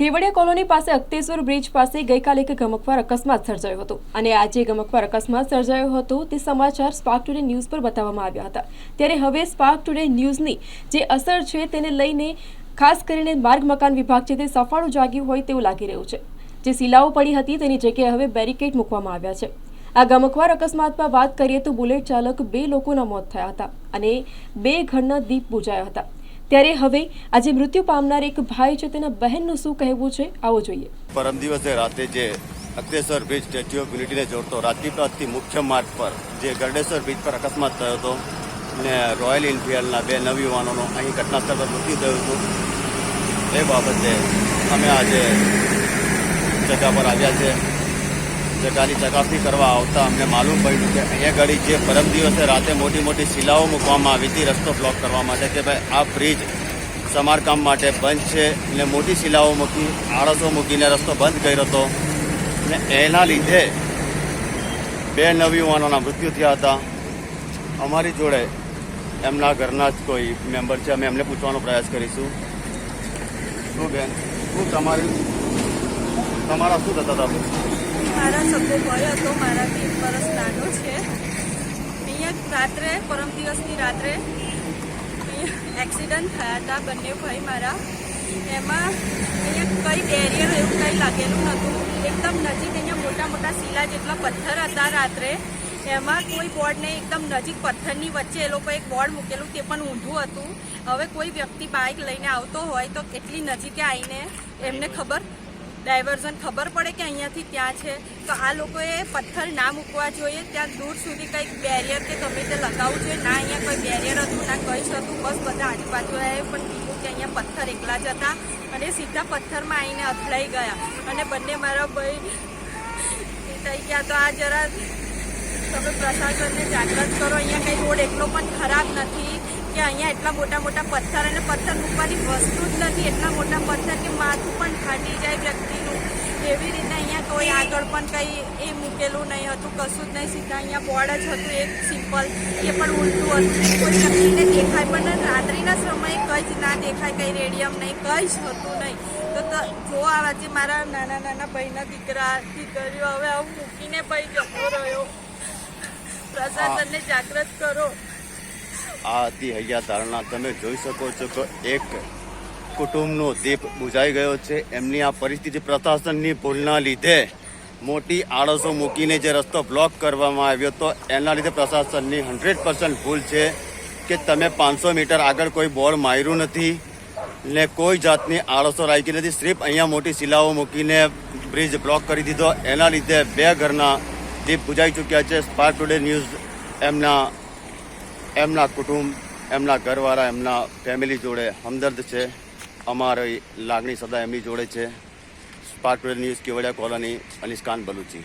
Kevadia colony પાસે અક્તેશ્વર bridge પાસે ગઈકાલે એક ગમકવાર અકસ્માત સર્જાયો હતો. અને આજે ગમકવાર અકસ્માત સર્જાયો હતો તે સમાચાર સ્પાર્ક ટુડે ન્યૂઝ પર બતાવવામાં આવ્યા હતા. ત્યારે હવે સ્પાર્ક ટુડે ન્યૂઝની જે અસર છે તેને લઈને ખાસ કરીને માર્ગ મકાન વિભાગ છે તે સફાળું જાગ્યું હોય તેવું લાગી રહ્યું છે. જે શિલાઓ પડી હતી તેની જગ્યાએ હવે બેરિકેડ મૂકવામાં આવ્યા છે. આ ગમકવાર અકસ્માતમાં વાત કરીએ તો બુલેટ ચાલક બે લોકોના મોત થયા હતા અને બે ઘરના દીપ બુજાયા હતા. ત્યારે હવે આજે મૃત્યુ પામનાર એક ભાઈ છે, તેના બહેનનું શું કહેવું છે, આવો જોઈએ. પરમ દિવસે રાતે જે અગ્નેશ્વર બ્રિજ સ્ટેચ્યુ ઓફ યુનિટીને જોડતો રાજપીપળાથી મુખ્ય માર્ગ પર જે ગરડેશ્વર બ્રિજ પર અકસ્માત થયો હતો ને રોયલ એનફિલ્ડના બે નવયુવાનોનો અહીં ઘટનાસ્થળ પર મૃત્યુ થયું હતું. એ બાબતે અમે આજે જગા પર આવ્યા છે. જગાની ચકાસણી કરવા આવતા અમને માલુમ પડ્યું કે અહીંયા ઘડી જે પરમ દિવસે રાતે મોટી મોટી શિલાઓ મૂકવામાં આવી હતી, રસ્તો બ્લોક કરવા માટે કે ભાઈ આ બ્રિજ સમારકામ માટે બંધ છે. ને મોટી શિલાઓ મૂકી, આળસો મૂકીને રસ્તો બંધ કર્યો હતો. ને એના લીધે બે નવયુવાનોના મૃત્યુ થયા હતા. અમારી જોડે એમના ઘરના જ કોઈ મેમ્બર છે. અમે એમને પૂછવાનો પ્રયાસ કરીશું. શું બેન? શું તમારી તમારા શું થતા હતા? મારા સગો ભય હતો મારાથી એક વર્ષ નાનો છે. અહીંયા રાત્રે, પરમ દિવસની રાત્રે એક્સિડન્ટ થયા હતા બંને ભાઈ મારા. એમાં અહીંયા કંઈ બેરિયર એવું કંઈ લાગેલું નહોતું. એકદમ નજીક અહીંયા મોટા મોટા શીલા જેટલા પથ્થર હતા રાત્રે. એમાં કોઈ બોર્ડ નહીં, એકદમ નજીક પથ્થરની વચ્ચે એ લોકો એક બોર્ડ મૂકેલું, તે પણ ઊંધું હતું. હવે કોઈ વ્યક્તિ બાઇક લઈને આવતો હોય તો કેટલી નજીકે આવીને એમને ખબર ડાયવર્ઝન ખબર પડે કે અહીંયાથી ત્યાં છે? તો આ લોકોએ પથ્થર ના મૂકવા જોઈએ. ત્યાં દૂર સુધી કંઈક બેરિયર કે ગમે તે લગાવવું જોઈએ. ના અહીંયા કોઈ બેરિયર હતું, ના કંઈ હતું. બસ બધા આજુબાજુ આવ્યા પણ કીધું કે અહીંયા પથ્થર એકલા જ હતા. અને સીધા પથ્થરમાં આવીને અથડાઈ ગયા. અને બંને મારા ભાઈ થઈ ગયા. તો આ જરા તમે પ્રશાસનને જાગૃત કરો. અહીંયા કંઈ રોડ એટલો પણ ખરાબ નથી કે અહીંયા એટલા મોટા મોટા પથ્થર અને પથ્થર મૂકવાની વસ્તુ જ નથી. એટલા મોટા પથ્થર કે માથું પણ ફાટી જાય વ્યક્તિનું. એવી રીતે અહીંયા કોઈ આગળ પણ કંઈ એ મૂકેલું નહીં હતું કશું જ નહીં. સીધા અહીંયા બોર્ડ જ હતું એક સિમ્પલ એ પણ ઉલટું હતું. કોઈ વ્યક્તિને દેખાય પણ રાત્રિના સમયે કંઈ જ ના દેખાય કંઈ રેડિયમ નહીં કંઈ જ હતું નહીં. તો જો આ જે મારા નાના નાના ભાઈના દીકરા દીકરીઓ હવે આવું મૂકીને ભાઈ જતો રહ્યો. પ્રશાસનને જાગૃત કરો. આ હતી હૈયા ધારણા તમે જોઈ શકો છો કે એક કુટુંબનો દીપ બુઝાઈ ગયો છે. એમની આ પરિસ્થિતિ પ્રશાસનની ભૂલના લીધે મોટી આળસો મૂકીને જે રસ્તો બ્લોક કરવામાં આવ્યો હતો એના લીધે પ્રશાસનની હંડ્રેડ પર્સન્ટ ભૂલ છે કે તમે પાંચસો મીટર આગળ કોઈ બોર્ડ માર્યું નથી ને કોઈ જાતની આળસો રાખી નથી. સિર્ફ અહીંયા મોટી શિલાઓ મૂકીને બ્રિજ બ્લોક કરી દીધો. એના લીધે બે ઘરના દીપ બુજાઈ ચૂક્યા છે. સ્પાર્ક ટુડે ન્યૂઝ એમના એમના કુટુંબ, એમના ઘરવાળા, એમના ફેમિલી જોડે હમદર્દ છે. અમારી લાગણી સદા એમની જોડે છે. Spark news Kevadia colony Aniskan Baluchi.